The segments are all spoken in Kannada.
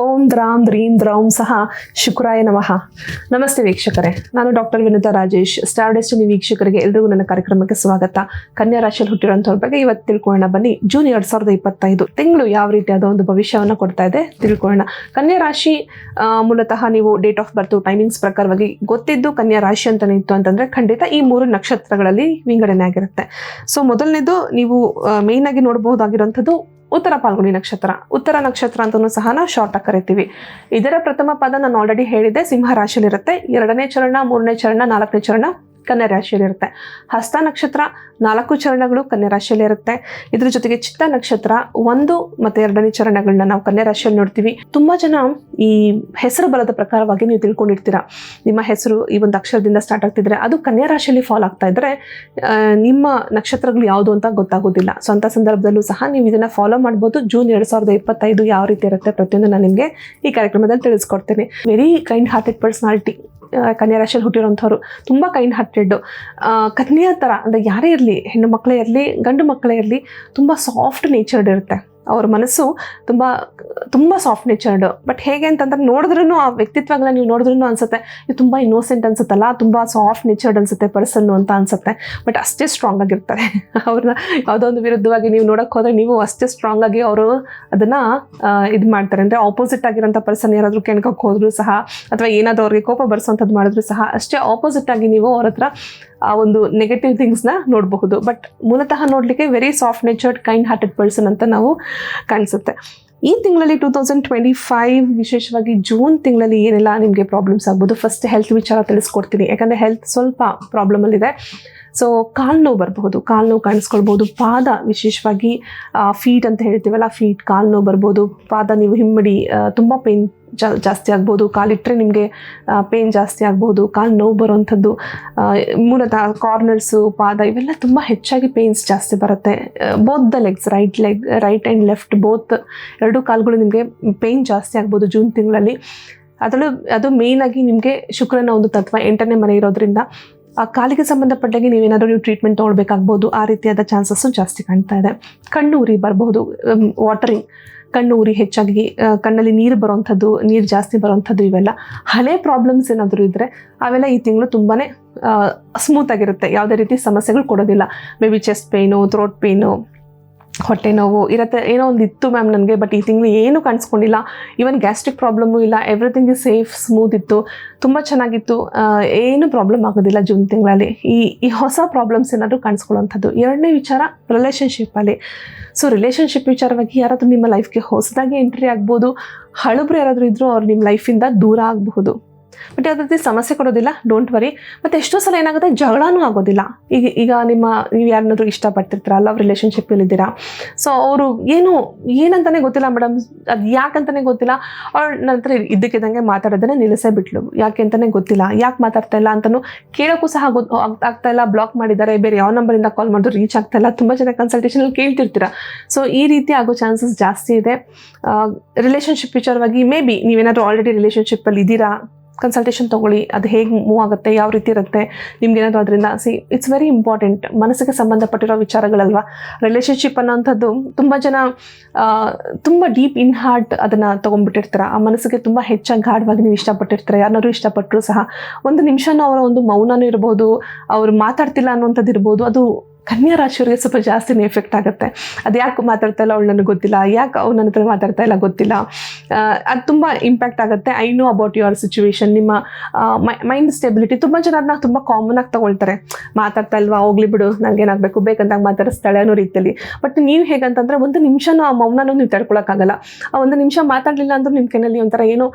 ಓಂ ದ್ರಾಂ ದ್ರೀಂ ದ್ರೌಂ ಸಹ ಶುಕ್ರಾಯ ನಮಃ. ನಮಸ್ತೆ ವೀಕ್ಷಕರೇ, ನಾನು doctor Vinita Rajesh star destiny ವೀಕ್ಷಕರಿಗೆ ಎಲ್ರಿಗೂ ನನ್ನ ಕಾರ್ಯಕ್ರಮಕ್ಕೆ ಸ್ವಾಗತ. ಕನ್ಯಾ ರಾಶಿಯಲ್ಲಿ ಹುಟ್ಟಿರೋಂಥವ್ರ ಬಗ್ಗೆ ಇವತ್ತು ತಿಳ್ಕೊಳ್ಳೋಣ. ಬನ್ನಿ, ಜೂನ್ ಎರಡ್ ಸಾವಿರದ ಇಪ್ಪತ್ತೈದು, ತಿಂಗಳು ಯಾವ ರೀತಿಯಾದ ಒಂದು ಭವಿಷ್ಯವನ್ನು ಕೊಡ್ತಾ ಇದೆ ತಿಳ್ಕೊಳ್ಳೋಣ. ಕನ್ಯಾ ರಾಶಿ ಮೂಲತಃ ನೀವು ಡೇಟ್ ಆಫ್ ಬರ್ತ್ ಟೈಮಿಂಗ್ಸ್ ಪ್ರಕಾರವಾಗಿ ಗೊತ್ತಿದ್ದು ಕನ್ಯಾ ರಾಶಿ ಅಂತಲೇ ಇತ್ತು ಅಂತಂದ್ರೆ ಖಂಡಿತ ಈ ಮೂರು ನಕ್ಷತ್ರಗಳಲ್ಲಿ ವಿಂಗಡಣೆ ಆಗಿರುತ್ತೆ ಸೊ ಮೊದಲನೇದು ನೀವು ಮೇಯ್ನಾಗಿ ನೋಡಬಹುದಾಗಿರುವಂಥದ್ದು ಉತ್ತರ ಪಾಲ್ಗುಣಿ ನಕ್ಷತ್ರ. ಉತ್ತರ ನಕ್ಷತ್ರ ಅಂತಲೂ ಸಹ ನಾವು ಶಾರ್ಟ್ ಆಗಿ ಕರಿತೀವಿ. ಇದರ ಪ್ರಥಮ ಪದ ನಾನು ಆಲ್ರೆಡಿ ಹೇಳಿದೆ ಸಿಂಹ ರಾಶಿಯಲ್ಲಿರುತ್ತೆ. ಎರಡನೇ ಚರಣ, ಮೂರನೇ ಚರಣ, ನಾಲ್ಕನೇ ಚರಣ ಕನ್ಯಾ ರಾಶಿಯಲ್ಲಿರುತ್ತೆ ಹಸ್ತ ನಕ್ಷತ್ರ ನಾಲ್ಕು ಚರಣಗಳು ಕನ್ಯಾ ರಾಶಿಯಲ್ಲಿರುತ್ತೆ ಇದ್ರ ಜೊತೆಗೆ ಚಿತ್ತ ನಕ್ಷತ್ರ ಒಂದು ಮತ್ತೆ ಎರಡನೇ ಚರಣಗಳನ್ನ ನಾವು ಕನ್ಯಾ ರಾಶಿಯಲ್ಲಿ ನೋಡ್ತೀವಿ. ತುಂಬಾ ಜನ ಈ ಹೆಸರು ಬಲದ ಪ್ರಕಾರವಾಗಿ ನೀವು ತಿಳ್ಕೊಂಡಿರ್ತೀರಾ. ನಿಮ್ಮ ಹೆಸರು ಈ ಒಂದು ಅಕ್ಷರದಿಂದ ಸ್ಟಾರ್ಟ್ ಆಗ್ತಿದ್ರೆ ಅದು ಕನ್ಯಾ ರಾಶಿಯಲ್ಲಿ ಫಾಲೋ ಆಗ್ತಾ ಇದ್ರೆ ನಿಮ್ಮ ನಕ್ಷತ್ರಗಳು ಯಾವುದು ಅಂತ ಗೊತ್ತಾಗೋದಿಲ್ಲ. ಸೊ ಅಂತ ಸಂದರ್ಭದಲ್ಲೂ ಸಹ ನೀವು ಇದನ್ನ ಫಾಲೋ ಮಾಡ್ಬೋದು. ಜೂನ್ ಎರಡ್ ಸಾವಿರದ ಇಪ್ಪತ್ತೈದು ಯಾವ ರೀತಿ ಇರುತ್ತೆ ಪ್ರತಿಯೊಂದು ನಾನು ನಿಮಗೆ ಈ ಕಾರ್ಯಕ್ರಮದಲ್ಲಿ ತಿಳಿಸ್ಕೊಡ್ತೇನೆ. ವೆರಿ ಕೈಂಡ್ ಹಾರ್ಟೆಡ್ ಪರ್ಸನಾಲಿಟಿ ಕನ್ಯಾ ರಾಶಿಯಲ್ಲಿ ಹುಟ್ಟಿರೋಂಥವ್ರು ತುಂಬ ಕೈಂಡ್ ಹಾರ್ಟೆಡ್ ಕನ್ಯಾ ಥರ ಅಂದರೆ ಯಾರೇ ಇರಲಿ, ಹೆಣ್ಣು ಮಕ್ಕಳೇ ಇರಲಿ, ಗಂಡು ಮಕ್ಕಳೇ ಇರಲಿ, ತುಂಬ ಸಾಫ್ಟ್ ನೇಚರ್ಡ್ ಇರುತ್ತೆ. ಅವ್ರ ಮನಸ್ಸು ತುಂಬ ತುಂಬ ಸಾಫ್ಟ್ ನೇಚರ್ಡ್ ಬಟ್ ಹೇಗೆ ಅಂತಂದ್ರೆ ನೋಡಿದ್ರೂ ಆ ವ್ಯಕ್ತಿತ್ವಗಳನ್ನ ನೀವು ನೋಡಿದ್ರೂ ಅನ್ಸುತ್ತೆ, ಇದು ತುಂಬ ಇನ್ನೋಸೆಂಟ್ ಅನ್ಸುತ್ತಲ್ಲ, ತುಂಬ ಸಾಫ್ಟ್ ನೇಚರ್ಡ್ ಅನ್ಸುತ್ತೆ ಪರ್ಸನ್ ಅಂತ ಅನ್ಸುತ್ತೆ. ಬಟ್ ಅಷ್ಟೇ ಸ್ಟ್ರಾಂಗ್ ಆಗಿರ್ತಾರೆ. ಅವ್ರನ್ನ ಯಾವುದೋ ಒಂದು ವಿರುದ್ಧವಾಗಿ ನೀವು ನೋಡೋಕೆ ಹೋದ್ರೆ ನೀವು ಅಷ್ಟೇ ಸ್ಟ್ರಾಂಗ್ ಆಗಿ ಅವರು ಅದನ್ನ ಇದು ಮಾಡ್ತಾರೆ. ಅಂದರೆ ಆಪೋಸಿಟ್ ಆಗಿರೋಂಥ ಪರ್ಸನ್ ಯಾರಾದರೂ ಕೆಣ್ಕಕ್ಕೆ ಹೋದ್ರು ಸಹ, ಅಥವಾ ಏನಾದರೂ ಅವ್ರಿಗೆ ಕೋಪ ಬರ್ಸೋಂಥದ್ದು ಮಾಡಿದ್ರು ಸಹ, ಅಷ್ಟೇ ಆಪೋಸಿಟ್ ಆಗಿ ನೀವು ಅವ್ರ ಹತ್ರ ಆ ಒಂದು ನೆಗೆಟಿವ್ ಥಿಂಗ್ಸ್ನ ನೋಡಬಹುದು. ಬಟ್ ಮೂಲತಃ ನೋಡಲಿಕ್ಕೆ very soft natured kind hearted person ಅಂತ ನಾವು ಕಾಣಿಸುತ್ತೆ. ಈ ತಿಂಗಳಲ್ಲಿ ಟೂ ತೌಸಂಡ್ ಟ್ವೆಂಟಿ ಫೈವ್ ವಿಶೇಷವಾಗಿ ಜೂನ್ ತಿಂಗಳಲ್ಲಿ ಏನೆಲ್ಲ ನಿಮಗೆ ಪ್ರಾಬ್ಲಮ್ಸ್ ಆಗ್ಬೋದು? ಫಸ್ಟ್ ಹೆಲ್ತ್ ವಿಚಾರ ತಿಳಿಸ್ಕೊಡ್ತೀನಿ. ಯಾಕಂದರೆ ಹೆಲ್ತ್ ಸ್ವಲ್ಪ ಪ್ರಾಬ್ಲಮಲ್ಲಿದೆ ಸೊ ಕಾಲು ನೋವು ಬರಬಹುದು ಕಾಲು ನೋವು ಕಾಣಿಸ್ಕೊಳ್ಬೋದು ಪಾದ ವಿಶೇಷವಾಗಿ ಫೀಟ್ ಅಂತ ಹೇಳ್ತೀವಲ್ಲ ಫೀಟ್ ಕಾಲು ನೋವು ಬರ್ಬೋದು ಪಾದ ನೀವು ಹಿಮ್ಮಡಿ ತುಂಬ ಪೇನ್ ಜಾಸ್ತಿ ಆಗ್ಬೋದು ಕಾಲಿಟ್ಟರೆ ನಿಮಗೆ ಪೇನ್ ಜಾಸ್ತಿ ಆಗ್ಬೋದು ಕಾಲು ನೋವು ಬರುವಂಥದ್ದು ಮೂಲತಃ ಕಾರ್ನರ್ಸು ಪಾದ ಇವೆಲ್ಲ ತುಂಬ ಹೆಚ್ಚಾಗಿ ಪೇನ್ಸ್ ಜಾಸ್ತಿ ಬರುತ್ತೆ. Both the legs right leg right and left both ಎರಡೂ ಕಾಲುಗಳು ನಿಮಗೆ ಪೇನ್ ಜಾಸ್ತಿ ಆಗ್ಬೋದು ಜೂನ್ ತಿಂಗಳಲ್ಲಿ. ಅದರಲ್ಲೂ, ಅದು ಮೇಯ್ನಾಗಿ ನಿಮಗೆ ಶುಕ್ರನ ಒಂದು ತತ್ವ ಎಂಟನೇ ಮನೆ ಇರೋದ್ರಿಂದ ಆ ಕಾಲಿಗೆ ಸಂಬಂಧಪಟ್ಟಾಗಿ ನೀವೇನಾದರೂ ನೀವು ಟ್ರೀಟ್ಮೆಂಟ್ ತೊಗೊಳ್ಬೇಕಾಗ್ಬೋದು. ಆ ರೀತಿಯಾದ ಚಾನ್ಸಸ್ಸು ಜಾಸ್ತಿ ಕಾಣ್ತಾ ಇದೆ. ಕಣ್ಣು ಉರಿ ಬರಬಹುದು. ವಾಟರಿಂಗ್ ಕಣ್ಣು ಉರಿ ಹೆಚ್ಚಾಗಿ ಕಣ್ಣಲ್ಲಿ ನೀರು ಬರುವಂಥದ್ದು, ನೀರು ಜಾಸ್ತಿ ಬರುವಂಥದ್ದು ಇವೆಲ್ಲ. ಹಳೆ ಪ್ರಾಬ್ಲಮ್ಸ್ ಏನಾದರೂ ಇದ್ದರೆ ಅವೆಲ್ಲ ಈ ತಿಂಗಳು ತುಂಬಾ ಸ್ಮೂತ್ ಆಗಿರುತ್ತೆ. ಯಾವುದೇ ರೀತಿ ಸಮಸ್ಯೆಗಳು ಕೊಡೋದಿಲ್ಲ. May be chest pain throat pain ಹೊಟ್ಟೆ ನೋವು, ಇರತ್ತೆ, ಏನೋ ಒಂದು ಇತ್ತು ಮ್ಯಾಮ್ ನನಗೆ ಬಟ್ ಈ ತಿಂಗಳು ಏನೂ ಕಾಣಿಸ್ಕೊಂಡಿಲ್ಲ. ಈವನ್ ಗ್ಯಾಸ್ಟ್ರಿಕ್ ಪ್ರಾಬ್ಲಮ್ಮು ಇಲ್ಲ ಎವ್ರಿಥಿಂಗ್ ಇಸ್ ಸೇಫ್ ಸ್ಮೂತ್ ಇತ್ತು. ತುಂಬ ಚೆನ್ನಾಗಿತ್ತು. ಏನು ಪ್ರಾಬ್ಲಮ್ ಆಗೋದಿಲ್ಲ ಜೂನ್ ತಿಂಗಳಲ್ಲಿ. ಈ ಈ ಹೊಸ ಪ್ರಾಬ್ಲಮ್ಸ್ ಏನಾದರೂ ಕಾಣಿಸ್ಕೊಳ್ಳೋವಂಥದ್ದು ಎರಡನೇ ವಿಚಾರ ರಿಲೇಷನ್ಶಿಪ್ಪಲ್ಲಿ ಸೊ ರಿಲೇಷನ್ಶಿಪ್ ವಿಚಾರವಾಗಿ ಯಾರಾದರೂ ನಿಮ್ಮ ಲೈಫ್ಗೆ ಹೊಸದಾಗಿ ಎಂಟ್ರಿ ಆಗ್ಬೋದು, ಹಳಬ್ರು ಯಾರಾದರೂ ಇದ್ದರೂ ಅವ್ರು ನಿಮ್ಮ ಲೈಫಿಂದ ದೂರ ಆಗಬಹುದು. ಬಟ್ ಯಾವುದೇ ರೀತಿ ಸಮಸ್ಯೆ ಕೊಡೋದಿಲ್ಲ ಡೋಂಟ್ ವರಿ ಮತ್ತು ಎಷ್ಟೋ ಸಲ ಏನಾಗುತ್ತೆ, ಜಗಳನೂ ಆಗೋದಿಲ್ಲ. ಈಗ ಈಗ ನಿಮ್ಮ, ನೀವು ಯಾರನ್ನಾದ್ರೂ ಇಷ್ಟಪಟ್ಟಿರ್ತೀರ ಲವ್ ರಿಲೇಷನ್ಶಿಪ್ಪಲ್ಲಿದ್ದೀರಾ ಸೊ ಅವರು ಏನು ಏನಂತಲೇ ಗೊತ್ತಿಲ್ಲ ಮೇಡಮ್ ಅದು ಯಾಕಂತಲೇ ಗೊತ್ತಿಲ್ಲ. ಅವ್ರು ನಂತರ ಇದ್ದಕ್ಕಿದ್ದಂಗೆ ಮಾತಾಡೋದನ್ನೇ ನಿಲ್ಲಿಸೇ ಬಿಟ್ಲು. ಯಾಕೆ ಅಂತಲೇ ಗೊತ್ತಿಲ್ಲ. ಯಾಕೆ ಮಾತಾಡ್ತಾ ಇಲ್ಲ ಅಂತಲೂ ಕೇಳೋಕ್ಕೂ ಸಹ ಆಗ್ತಾ ಇಲ್ಲ. ಬ್ಲಾಕ್ ಮಾಡಿದ್ದಾರೆ. ಬೇರೆ ಯಾವ ನಂಬರಿಂದ ಕಾಲ್ ಮಾಡಿದ್ರು ರೀಚ್ ಆಗ್ತಾ ಇಲ್ಲ. ತುಂಬ ಜನ ಕನ್ಸಲ್ಟೇಷನಲ್ಲಿ ಕೇಳ್ತಿರ್ತೀರ. ಸೊ ಈ ರೀತಿ ಆಗೋ ಚಾನ್ಸಸ್ ಜಾಸ್ತಿ ಇದೆ. ರಿಲೇಷನ್ಶಿಪ್ ವಿಚಾರವಾಗಿ ಮೇ ಬಿ ನೀವೇನಾದರೂ ಆಲ್ರೆಡಿ ರಿಲೇಷನ್ಶಿಪ್ಪಲ್ಲಿ ಇದ್ದೀರಾ? ಕನ್ಸಲ್ಟೇಷನ್ ತೊಗೊಳ್ಳಿ, ಅದು ಹೇಗೆ ಮೂವ್ ಆಗುತ್ತೆ, ಯಾವ ರೀತಿ ಇರುತ್ತೆ ನಿಮ್ಗೇನಾದರೂ ಅದರಿಂದ ಸಿ ಇಟ್ಸ್ ವೆರಿ ಇಂಪಾರ್ಟೆಂಟ್ ಮನಸ್ಸಿಗೆ ಸಂಬಂಧಪಟ್ಟಿರೋ ವಿಚಾರಗಳಲ್ವಾ? ರಿಲೇಷನ್ಶಿಪ್ ಅನ್ನೋಂಥದ್ದು ತುಂಬ ಜನ ತುಂಬ ಡೀಪ್ ಇನ್ ಹಾರ್ಟ್ ಅದನ್ನು ತೊಗೊಂಡ್ಬಿಟ್ಟಿರ್ತಾರೆ. ಆ ಮನಸ್ಸಿಗೆ ತುಂಬ ಹೆಚ್ಚಾಗಿ ಗಾಢವಾಗಿ ನೀವು ಇಷ್ಟಪಟ್ಟಿರ್ತಾರೆ? ಯಾರನ್ನಾರು ಇಷ್ಟಪಟ್ಟರು ಸಹ. ಒಂದು ನಿಮಿಷನೂ ಅವರ ಒಂದು ಮೌನನೂ ಇರ್ಬೋದು, ಅವ್ರು ಮಾತಾಡ್ತಿಲ್ಲ ಅನ್ನುವಂಥದ್ದು ಇರ್ಬೋದು ಅದು ಕನ್ಯಾ ರಾಶಿಯವರಿಗೆ ಸ್ವಲ್ಪ ಜಾಸ್ತಿನೇ ಎಫೆಕ್ಟ್ ಆಗುತ್ತೆ. ಅದು ಯಾಕೆ ಮಾತಾಡ್ತಾ ಇಲ್ಲ ಅವಳು ನನಗೆ ಗೊತ್ತಿಲ್ಲ, ಯಾಕೆ ಅವ್ನು ನನ್ನ ಹತ್ರ ಮಾತಾಡ್ತಾ ಇಲ್ಲ ಗೊತ್ತಿಲ್ಲ. ಅದು ತುಂಬ ಇಂಪ್ಯಾಕ್ಟ್ ಆಗುತ್ತೆ. I know about your situation ನಿಮ್ಮ ಮೈಂಡ್ ಸ್ಟೆಬಿಲಿಟಿ ತುಂಬ ಜನ ಅದನ್ನ ತುಂಬ ಕಾಮನ್ ಆಗಿ ತಗೊಳ್ತಾರೆ. ಮಾತಾಡ್ತಾ ಇಲ್ವಾ, ಹೋಗ್ಲಿ ಬಿಡು ನನಗೇನಾಗಬೇಕು ಬೇಕಂದಾಗ ಮಾತಾಡಿಸ್ತಾಳೆ ಅನ್ನೋ ರೀತಿಯಲ್ಲಿ. ಬಟ್ ನೀವು ಹೇಗಂತಂದ್ರೆ ಒಂದು ನಿಮಿಷನೂ ಆ ಮೌನನೂ ನೀವು ತಡ್ಕೊಳಕ್ಕಾಗಲ್ಲ. ಆ ಒಂದು ನಿಮಿಷ ಮಾತಾಡಲಿಲ್ಲ ಅಂದ್ರೆ ನಿಮ್ಮ ಕೈನಲ್ಲಿ ಒಂಥರ ಏನೋ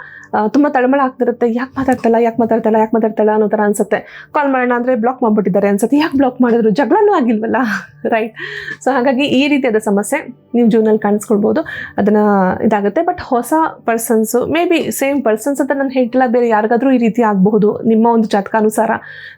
ತುಂಬ ತಳಮಳ ಆಗ್ತಿರುತ್ತೆ. ಯಾಕೆ ಮಾತಾಡ್ತಲ್ಲ ಯಾಕೆ ಮಾತಾಡ್ತಲ್ಲ ಯಾಕೆ ಮಾತಾಡ್ತಲ್ಲ ಅನ್ನೋ ಥರ ಅನ್ಸುತ್ತೆ. ಕಾಲ್ ಮಾಡೋಣ ಅಂದರೆ ಬ್ಲಾಕ್ ಮಾಡಿಬಿಟ್ಟಿದ್ದಾರೆ ಅನ್ಸುತ್ತೆ. ಯಾಕೆ ಬ್ಲಾಕ್ ಮಾಡಿದ್ರು? ಜಗಳನೂ वाला ರೈಟ್ ಸೊ ಹಾಗಾಗಿ ಈ ರೀತಿಯಾದ ಸಮಸ್ಯೆ ನೀವು ಜೂನಲ್ಲಿ ಕಾಣಿಸ್ಕೊಳ್ಬೋದು. ಅದನ್ನು ಇದಾಗುತ್ತೆ. ಬಟ್ ಹೊಸ persons may be same persons ಅಂತ ನಾನು ಹೇಳ್ತಿಲ್ಲ. ಬೇರೆ ಯಾರಿಗಾದರೂ ಈ ರೀತಿ ಆಗಬಹುದು. ನಿಮ್ಮ ಒಂದು ಜಾತಕಾನುಸಾರ,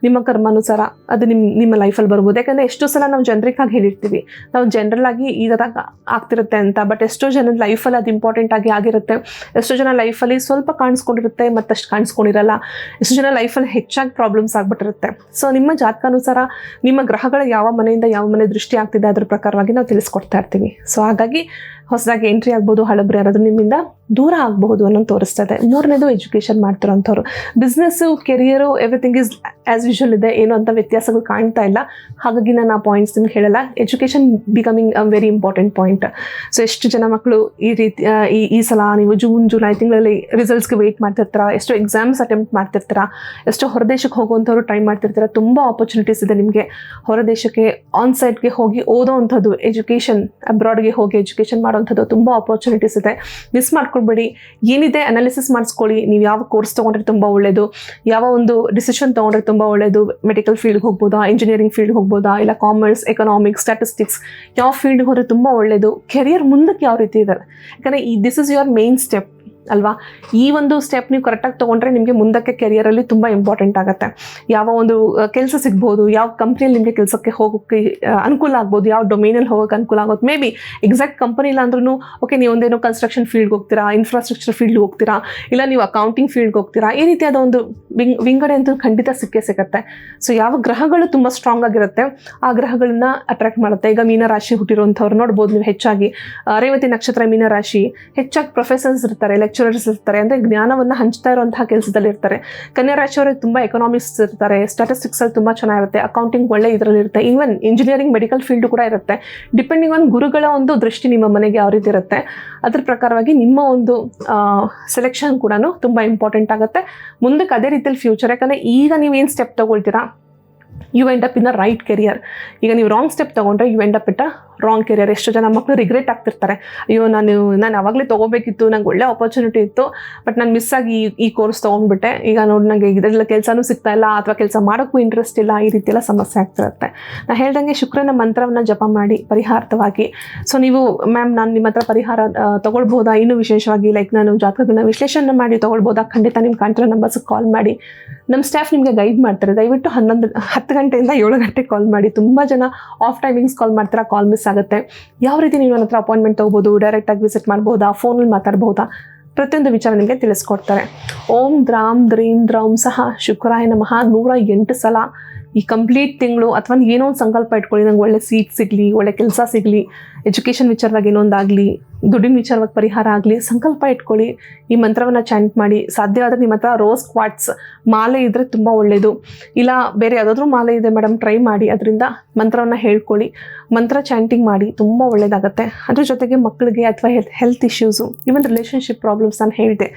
ನಿಮ್ಮ ಕರ್ಮಾನುಸಾರ ಅದು ನಿಮ್ಮ ನಿಮ್ಮ ಲೈಫಲ್ಲಿ ಬರ್ಬೋದು. ಯಾಕಂದರೆ ಎಷ್ಟೋ ಸಲ ನಾವು ಜನರಿಗಾಗಿ ಹೇಳಿರ್ತೀವಿ. ನಾವು ಜನರಲ್ ಆಗಿ ಈ ಥರ ಆಗ್ತಿರುತ್ತೆ ಅಂತ. ಬಟ್ ಎಷ್ಟೋ ಜನ ಲೈಫಲ್ಲಿ ಅದು ಇಂಪಾರ್ಟೆಂಟ್ ಆಗಿ ಆಗಿರುತ್ತೆ. ಎಷ್ಟೋ ಜನ ಲೈಫಲ್ಲಿ ಸ್ವಲ್ಪ ಕಾಣಿಸ್ಕೊಂಡಿರುತ್ತೆ, ಮತ್ತಷ್ಟು ಕಾಣಿಸ್ಕೊಂಡಿರಲ್ಲ. ಎಷ್ಟೋ ಜನ ಲೈಫಲ್ಲಿ ಹೆಚ್ಚಾಗಿ ಪ್ರಾಬ್ಲಮ್ಸ್ ಆಗಿಬಿಟ್ಟಿರುತ್ತೆ. ಸೊ ನಿಮ್ಮ ಜಾತಕಾನುಸಾರ, ನಿಮ್ಮ ಗ್ರಹಗಳ ಯಾವ ಮನೆಯಿಂದ ಯಾವ ಮನೆ ದೃಷ್ಟಿ ಆಗ್ತಿದೆ ಅದ್ರ ಪ್ರಕಾರವಾಗಿ ನಾವು ತಿಳಿಸ್ಕೊಡ್ತಾ ಇರ್ತೀವಿ. ಸೊ ಹಾಗಾಗಿ ಹೊಸದಾಗಿ ಎಂಟ್ರಿ ಆಗ್ಬೋದು, ಹಳಬ್ರು ಅನ್ನೋದು ನಿಮ್ಮಿಂದ ದೂರ ಆಗಬಹುದು ಅನ್ನೋದು ತೋರಿಸ್ತಾ ಇದೆ ಮೂರನೇದು education ಮಾಡ್ತಿರೋಂಥವ್ರು. Business career everything is as usual ಇದೆ. ಏನು ಅಂತ ವ್ಯತ್ಯಾಸಗಳು ಕಾಣ್ತಾ ಇಲ್ಲ. ಹಾಗಾಗಿ ನಾನು ಆ ಪಾಯಿಂಟ್ಸ್ ನಿಮ್ಗೆ ಹೇಳಲ್ಲ. Education becoming a very important point so ಎಷ್ಟು ಜನ ಮಕ್ಕಳು ಈ ರೀತಿ ಈ ಈ ಸಲ ನೀವು ಜೂನ್ ಜುಲೈ ತಿಂಗಳಲ್ಲಿ ರಿಸಲ್ಟ್ಸ್ಗೆ ವೆಯ್ಟ್ ಮಾಡ್ತಿರ್ತೀರಾ? ಎಷ್ಟು ಎಕ್ಸಾಮ್ಸ್ ಅಟೆಂಪ್ಟ್ ಮಾಡ್ತಿರ್ತೀರಾ? ಎಷ್ಟು ಹೊರದೇಶಕ್ಕೆ ಹೋಗುವಂಥವ್ರು ಟ್ರೈ ಮಾಡ್ತಿರ್ತೀರಾ? ತುಂಬ ಆಪರ್ಚುನಿಟೀಸ್ ಇದೆ ನಿಮಗೆ. ಹೊರದೇಶಕ್ಕೆ ಆನ್ ಸೈಟ್ಗೆ ಹೋಗಿ ಓದೋವಂಥದ್ದು ಎಜುಕೇಷನ್ ಅಬ್ರಾಡ್ಗೆ ಹೋಗಿ ಎಜುಕೇಷನ್ ಮಾಡೋವಂಥದ್ದು ತುಂಬ ಆಪರ್ಚುನಿಟೀಸ್ ಇದೆ. ಮಿಸ್ ಮಾಡ್ಕೊಳ್ಬೇಡಿ. ಏನಿದೆ ಅನಾಲಿಸಿಸ್ ಮಾಡಿಸ್ಕೊಳ್ಳಿ. ನೀವು ಯಾವ ಕೋರ್ಸ್ ತೊಗೊಂಡ್ರೆ ತುಂಬ ಒಳ್ಳೆಯದು ಯಾವ ಒಂದು ಡಿಸಿಷನ್ ತೊಗೊಂಡ್ರೆ ತುಂಬ ಒಳ್ಳೆಯದು ಮೆಡಿಕಲ್ ಫೀಲ್ಡ್ಗೆ ಹೋಗ್ಬೋದಾ? ಇಂಜಿನಿಯರಿಂಗ್ ಫೀಲ್ಡ್ ಹೋಗ್ಬೋದಾ? ಇಲ್ಲ ಕಾಮರ್ಸ್ ಎಕನಾಮಿಕ್ಸ್ ಸ್ಟ್ಯಾಟಿಸ್ಟಿಕ್ಸ್ ಯಾವ ಫೀಲ್ಡ್ಗೆ ಹೋದರೆ ತುಂಬ ಒಳ್ಳೆಯದು ಕೆರಿಯರ್ ಮುಂದಕ್ಕೆ ಯಾವ ರೀತಿ ಇದೆ? ಯಾಕಂದರೆ ಈ this is your main step ಅಲ್ವಾ? ಈ ಒಂದು ಸ್ಟೆಪ್ ನೀವು ಕರೆಕ್ಟಾಗಿ ತೊಗೊಂಡ್ರೆ ನಿಮಗೆ ಮುಂದಕ್ಕೆ ಕೆರಿಯರಲ್ಲಿ ತುಂಬ ಇಂಪಾರ್ಟೆಂಟ್ ಆಗುತ್ತೆ. ಯಾವ ಒಂದು ಕೆಲಸ ಸಿಗ್ಬೋದು, ಯಾವ ಕಂಪ್ನಿಯಲ್ಲಿ ನಿಮಗೆ ಕೆಲಸಕ್ಕೆ ಹೋಗೋಕ್ಕೆ ಅನುಕೂಲ ಆಗ್ಬೋದು, ಯಾವ ಡೊಮೇನಲ್ಲಿ ಹೋಗೋಕ್ಕೆ ಅನುಕೂಲ ಆಗೋದು ಮೇ ಬಿ ಎಕ್ಸಾಕ್ಟ್ ಕಂಪನಿ ಇಲ್ಲ ಅಂದ್ರೂ ಓಕೆ ನೀವು ಒಂದೇನೋ ಕನ್ಸ್ಟ್ರಕ್ಷನ್ ಫೀಲ್ಡ್ಗೆ ಹೋಗ್ತೀರಾ ಇನ್ಫ್ರಾಸ್ಟ್ರಕ್ಚರ್ ಫೀಲ್ಡ್ಗೆ ಹೋಗ್ತೀರಾ, ಇಲ್ಲ ನೀವು ಅಕೌಂಟಿಂಗ್ ಫೀಲ್ಡ್ಗೆ ಹೋಗ್ತೀರಾ, ಈ ರೀತಿಯಾದ ಒಂದು ವಿಂಗ್ ವಿಂಗಡೆ ಅಂತೂ ಖಂಡಿತ ಸಿಕ್ಕೇ ಸಿಗುತ್ತೆ. ಸೊ ಯಾವ ಗ್ರಹಗಳು ತುಂಬ ಸ್ಟ್ರಾಂಗ್ ಆಗಿರುತ್ತೆ, ಆ ಗ್ರಹಗಳನ್ನ ಅಟ್ರಾಕ್ಟ್ ಮಾಡುತ್ತೆ. ಈಗ ಮೀನರಾಶಿ ಹುಟ್ಟಿರುವಂಥವ್ರು ನೋಡ್ಬೋದು ನೀವು ಹೆಚ್ಚಾಗಿ. ರೇವತಿ ನಕ್ಷತ್ರ ಮೀನರಾಶಿ, ಹೆಚ್ಚಾಗಿ ಪ್ರೊಫೆಸರ್ಸ್ ಇರ್ತಾರೆ ಲೆಕ್ಚರರ್ಸ್ ಇರ್ತಾರೆ ಅಂದರೆ ಜ್ಞಾನವನ್ನು ಹಂಚ್ತಾ ಇರುವಂತಹ ಕೆಲಸದಲ್ಲಿ ಇರ್ತಾರೆ. ಕನ್ಯಾ ತುಂಬ ಎಕನಾಮಿಕ್ಸ್ ಇರ್ತಾರೆ ಸ್ಟಾಟಿಸ್ಟಿಕ್ಸಲ್ಲಿ ತುಂಬ ಚೆನ್ನಾಗಿರುತ್ತೆ ಅಕೌಂಟಿಂಗ್ ಒಳ್ಳೆ ಇದರಲ್ಲಿ ಇರುತ್ತೆ ಈವನ್ ಇಂಜಿನಿಯರಿಂಗ್ ಮೆಡಿಕಲ್ ಫೀಲ್ಡ್ ಕೂಡ ಇರುತ್ತೆ. ಡಿಪೆಂಡಿಂಗ್ ಆನ್ ಗುರುಗಳ ಒಂದು ದೃಷ್ಟಿ ನಿಮ್ಮ ಮನೆಗೆ ಯಾವ ರೀತಿ ಇರುತ್ತೆ. ಅದ್ರ ಪ್ರಕಾರವಾಗಿ ನಿಮ್ಮ ಒಂದು ಸೆಲೆಕ್ಷನ್ ಕೂಡ ತುಂಬ ಇಂಪಾರ್ಟೆಂಟ್ ಆಗುತ್ತೆ. ಮುಂದಕ್ಕೆ ಅದೇ ರೀತಿಯಲ್ಲಿ ಫ್ಯೂಚರ್ ಯಾಕಂದರೆ ಈಗ ನೀವು ಏನು step ತೊಗೊಳ್ತೀರಾ? You end up in the right career ಈಗ ನೀವು ರಾಂಗ್ ಸ್ಟೆಪ್ ತೊಗೊಂಡ್ರೆ you end up it wrong career ಎಷ್ಟು ಜನ ಮಕ್ಕಳು ರಿಗ್ರೆಟ್ ಆಗ್ತಿರ್ತಾರೆ. ಅಯ್ಯೋ, ನಾನು ನಾನು ಅವಾಗಲೇ ತೊಗೋಬೇಕಿತ್ತು, ನಂಗೆ ಒಳ್ಳೆ ಆಪರ್ಚುನಿಟಿ ಇತ್ತು ಬಟ್ ನಾನು ಮಿಸ್ ಆಗಿ ಈ ಕೋರ್ಸ್ ತೊಗೊಂಡ್ಬಿಟ್ಟೆ. ಈಗ ನೋಡಿ ನನಗೆ ಇದರಲ್ಲ ಕೆಲಸನೂ ಸಿಗ್ತಾ ಇಲ್ಲ, ಅಥವಾ ಕೆಲಸ ಮಾಡೋಕ್ಕೂ ಇಂಟ್ರೆಸ್ಟ್ ಇಲ್ಲ, ಈ ರೀತಿಯೆಲ್ಲ ಸಮಸ್ಯೆ ಆಗ್ತಿರುತ್ತೆ. ನಾನು ಹೇಳ್ದಂಗೆ ಶುಕ್ರನ ಮಂತ್ರವನ್ನು ಜಪ ಮಾಡಿ ಪರಿಹಾರ್ಥವಾಗಿ ಸೊ ನೀವು ಮ್ಯಾಮ್ ನಾನು ನಿಮ್ಮ ಹತ್ರ ಪರಿಹಾರ ತೊಗೊಳ್ಬೋದಾ ತಗೊಳ್ಬೋದಾ? ಇನ್ನೂ ವಿಶೇಷವಾಗಿ ಲೈಕ್ ನಾನು ಜಾತಕಗಳನ್ನ ವಿಶ್ಲೇಷಣೆ ಮಾಡಿ ತೊಗೊಳ್ಬೋದಾ? ಖಂಡಿತ ನಿಮ್ಮ ಕಾಂಟ್ರ ನಂಬರ್ಸ್ಗೆ ಕಾಲ್ ಮಾಡಿ. ನಮ್ಮ ಸ್ಟಾಫ್ ನಿಮಗೆ ಗೈಡ್ ಮಾಡ್ತಾರೆ. ದಯವಿಟ್ಟು ಹನ್ನೊಂದು, ಹತ್ತು ಗಂಟೆಯಿಂದ ಏಳು ಗಂಟೆಗೆ ಕಾಲ್ ಮಾಡಿ. ತುಂಬ ಜನ ಆಫ್ ಟೈಮಿಂಗ್ಸ್ ಕಾಲ್ ಮಾಡ್ತಾರೆ ಕಾಲ್ ಮಿಸ್ ಆಗುತ್ತೆ. ಯಾವ ರೀತಿ ನೀವು ನನ್ನ ಹತ್ರ ಅಪಾಯಿಂಟ್ಮೆಂಟ್ ತೊಗೋಬೋದು ಡೈರೆಕ್ಟಾಗಿ ವಿಸಿಟ್ ಮಾಡ್ಬೋದಾ ಫೋನಲ್ಲಿ ಮಾತಾಡ್ಬೋದಾ? ಪ್ರತಿಯೊಂದು ವಿಚಾರ ನಿಮಗೆ ತಿಳಿಸ್ಕೊಡ್ತಾರೆ. ಓಂ ದ್ರಾಮ್ ದ್ರೀಂ ದ್ರೌಂ ಸಹ ಶುಕ್ರಾಯ ನಮಃ. ನೂರ ಎಂಟು ಸಲ ಈ ಕಂಪ್ಲೀಟ್ ತಿಂಗಳು ಅಥವಾ ಏನೋ ಒಂದು ಸಂಕಲ್ಪ ಇಟ್ಕೊಳ್ಳಿ. ನಂಗೆ ಒಳ್ಳೆ ಸೀಟ್ ಸಿಗಲಿ, ಒಳ್ಳೆ ಕೆಲಸ ಸಿಗಲಿ ಎಜುಕೇಷನ್ ವಿಚಾರವಾಗಿ ಏನೊಂದಾಗಲಿ ದುಡ್ಡಿನ ವಿಚಾರವಾಗಿ ಪರಿಹಾರ ಆಗಲಿ, ಸಂಕಲ್ಪ ಇಟ್ಕೊಳ್ಳಿ, ಈ ಮಂತ್ರವನ್ನು ಚಾಂಟ್ ಮಾಡಿ. ಸಾಧ್ಯವಾದರೆ ನಿಮ್ಮ ಹತ್ರ ರೋಸ್ ಕ್ವಾಟ್ಸ್ ಮಾಲೆ ಇದ್ದರೆ ತುಂಬ ಒಳ್ಳೆಯದು ಇಲ್ಲ, ಬೇರೆ ಯಾವುದಾದ್ರೂ ಮಾಲೆ ಇದೆ ಮೇಡಮ್ ಟ್ರೈ ಮಾಡಿ. ಅದರಿಂದ ಮಂತ್ರವನ್ನು ಹೇಳ್ಕೊಳ್ಳಿ. ಮಂತ್ರ ಚಾಂಟಿಂಗ್ ಮಾಡಿ, ತುಂಬ ಒಳ್ಳೆಯದಾಗುತ್ತೆ ಅದ್ರ ಜೊತೆಗೆ ಮಕ್ಕಳಿಗೆ ಅಥವಾ health health issues even relationship problems ನಾನು ಹೇಳಿದೆ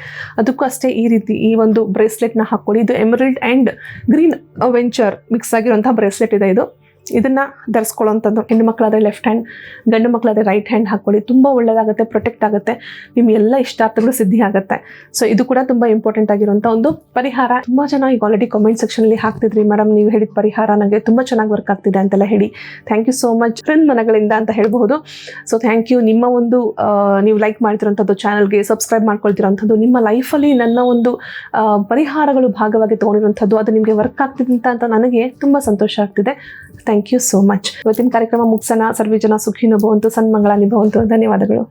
ಅದಕ್ಕೂ ಅಷ್ಟೇ ಈ ರೀತಿ ಈ ಒಂದು ಬ್ರೇಸ್ಲೆಟ್ನ ಹಾಕ್ಕೊಳ್ಳಿ. ಇದು emerald and green venture mix ಆಗಿರುವಂಥ ಬ್ರೇಸ್ಲೆಟ್ ಇದೆ ಇದು. ಇದನ್ನು ಧರಿಸ್ಕೊಳ್ಳೋಂಥದ್ದು. ಹೆಣ್ಣು ಮಕ್ಕಳಾದರೆ ಲೆಫ್ಟ್ ಹ್ಯಾಂಡ್ ಗಂಡು ಮಕ್ಕಳಾದರೆ ರೈಟ್ ಹ್ಯಾಂಡ್ ಹಾಕ್ಕೊಳ್ಳಿ. ತುಂಬ ಒಳ್ಳೆಯದಾಗುತ್ತೆ ಪ್ರೊಟೆಕ್ಟ್ ಆಗುತ್ತೆ. ನಿಮ್ಮ ಎಲ್ಲ ಇಷ್ಟಾರ್ಥಗಳು ಸಿದ್ಧಿ ಆಗುತ್ತೆ. ಸೊ ಇದು ಕೂಡ ತುಂಬ ಇಂಪಾರ್ಟೆಂಟ್ ಆಗಿರುವಂಥ ಒಂದು ಪರಿಹಾರ. ತುಂಬ ಜನ ಈಗ ಆಲ್ರೆಡಿ ಕಾಮೆಂಟ್ ಸೆಕ್ಷನಲ್ಲಿ ಹಾಕ್ತಿದ್ರಿ. ಮೇಡಮ್ ನೀವು ಹೇಳಿದ ಪರಿಹಾರ ನನಗೆ ತುಂಬ ಚೆನ್ನಾಗಿ ವರ್ಕ್ ಆಗ್ತಿದೆ ಅಂತೆಲ್ಲ ಹೇಳಿ. Thank you so much friend ಮನಗಳಿಂದ ಅಂತ ಹೇಳಬಹುದು. ಸೊ ಥ್ಯಾಂಕ್ ಯು ನಿಮ್ಮ ಒಂದು ನೀವು ಲೈಕ್ ಮಾಡ್ತಿರೋಂಥದ್ದು ಚಾನಲ್ಗೆ ಸಬ್ಸ್ಕ್ರೈಬ್ ಮಾಡ್ಕೊಳ್ತಿರೋಂಥದ್ದು ನಿಮ್ಮ ಲೈಫಲ್ಲಿ ನನ್ನ ಒಂದು ಪರಿಹಾರಗಳು ಭಾಗವಾಗಿ ತೊಗೊಂಡಿರುವಂಥದ್ದು ಅದು ನಿಮಗೆ ವರ್ಕ್ ಆಗ್ತಿದೆ ಅಂತ ನನಗೆ ತುಂಬ ಸಂತೋಷ ಆಗ್ತಿದೆ. ಥ್ಯಾಂಕ್ ಯು ಸೋ ಮಚ್ ಇವತ್ತಿನ ಕಾರ್ಯಕ್ರಮ ಮುಗಿಸೋಣ. ಸರ್ವೇ ಜನ ಸುಖಿನೋ ಭವಂತು ಸನ್ಮಂಗಳ ನಿಭವಂತು ಧನ್ಯವಾದಗಳು.